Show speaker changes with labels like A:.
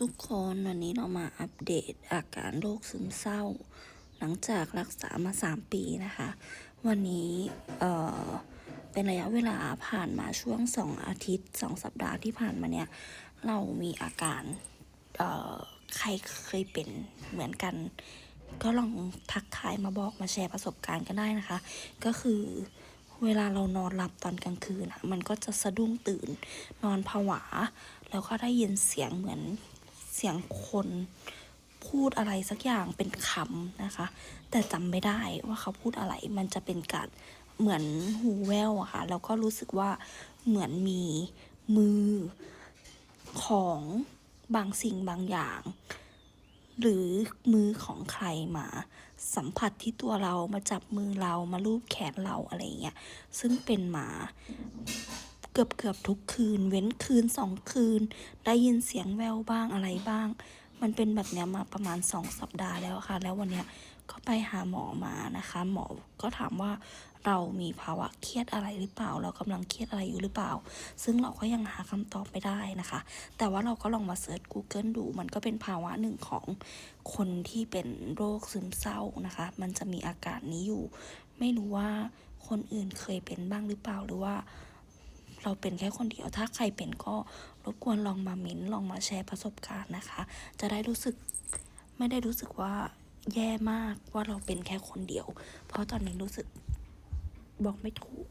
A: ทุกคนวันนี้เรามาอัปเดตอาการโรคซึมเศร้า หลังจากรักษามา 3 ปีนะคะ วันนี้เอ่อเป็นระยะเวลาผ่านมาช่วง 2 อาทิตย์ 2 สัปดาห์ที่ผ่านมาเนี่ยเรามีอาการเอ่อใครเคยเป็นเหมือนกัน ก็ลองทักทายมาบอกมาแชร์ประสบการณ์กันได้นะคะ ก็คือเวลาเรานอนหลับตอนกลางคืนอะมันก็จะสะดุ้งตื่นนอนผวา แล้วก็ได้ยินเสียงเหมือน เสียงคนพูดอะไรสักอย่างเป็นคำนะคะ แต่จำไม่ได้ว่าเขาพูดอะไรมันจะเป็นการเหมือนหูแววอะค่ะแล้วก็รู้สึกว่าเหมือนมีมือของบางสิ่งบางอย่าง หรือมือของใครมา สัมผัสที่ตัวเรามาจับมือเรามาลูบแขนเราอะไรอย่างเงี้ยซึ่งเป็นมา เกือบเกือบๆทุกคืน เว้นคืนสองคืน ได้ยินเสียงแววบ้างอะไรบ้าง มันเป็นแบบนี้มาประมาณสองสัปดาห์แล้วค่ะ แล้ววันเนี้ยก็ไปหาหมอมานะคะ หมอก็ถามว่าเรามีภาวะเครียดอะไรหรือเปล่า เรากำลังเครียดอะไรอยู่หรือเปล่า ซึ่งเราก็ยังหาคำตอบไม่ได้นะคะ แต่ว่าเราก็ลองมาเสิร์ช Google ดู มันก็เป็นภาวะหนึ่งของคนที่เป็นโรคซึมเศร้านะคะ มันจะมีอาการนี้อยู่ ไม่รู้ว่าคนอื่นเคยเป็นบ้างหรือเปล่าหรือว่า เราเป็นแค่คนเดียว ถ้าใครเป็นก็รบกวนลองมามิ้นลองมาแชร์ประสบการณ์นะคะ จะได้รู้สึกไม่ได้รู้สึกว่าแย่มากว่าเราเป็นแค่คนเดียว เพราะตอนนี้รู้สึกบอกไม่ถูก